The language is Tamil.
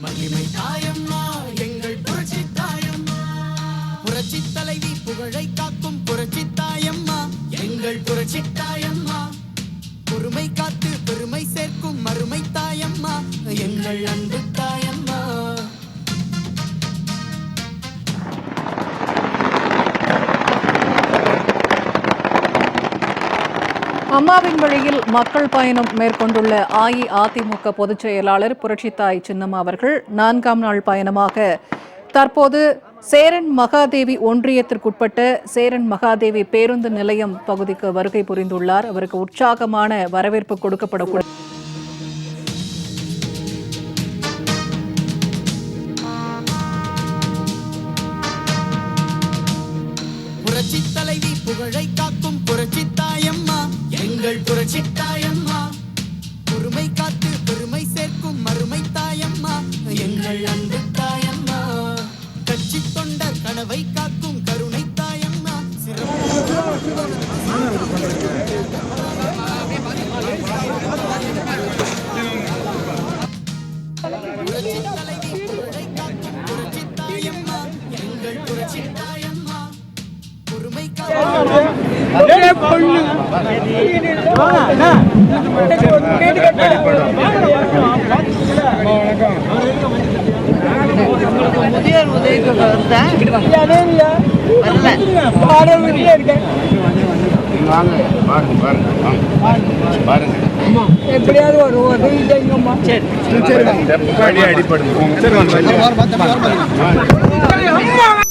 மகிமை தாயம்மா எங்கள் புரட்சி தாயம்மா. புரட்சி தலைவி புகழை காக்கும் புரட்சி தாயம்மா. எங்கள் புரட்சி தாய் அம்மாவின் வழியில் மக்கள் பயணம் மேற்கொண்டுள்ள அஇஅதிமுக பொதுச் செயலாளர் புரட்சித்தாய் சின்னம்மா அவர்கள் நான்காம் நாள் பயணமாக தற்போது சேரன் மகாதேவி ஒன்றியத்திற்குட்பட்ட சேரன் மகாதேவி பேருந்து நிலையம் பகுதிக்கு வருகை புரிந்துள்ளார். அவருக்கு உற்சாகமான வரவேற்பு கொடுக்கப்படக்கூடும் புரட்சி தலைவி புகழை காக்கும் புரட்சி எங்கள் புரட்சி தாயம்மா. பொறுமை காத்து பெருமை சேர்க்கும் மறுமை தாயம்மா. எங்கள் அன்பு தாயம்மா. கட்சி தொண்டர் கனவை காக்கும் கருணை தாயம்மா. சிறப்பு. முதியோர் உதவித்தொகை வருதா வரல வாங்க. பாருங்க பாருங்க வாங்க. பாருங்க எப்படியாவது ஒரு உதவி செய்யுங்கம்மா சரி சரி. வாங்க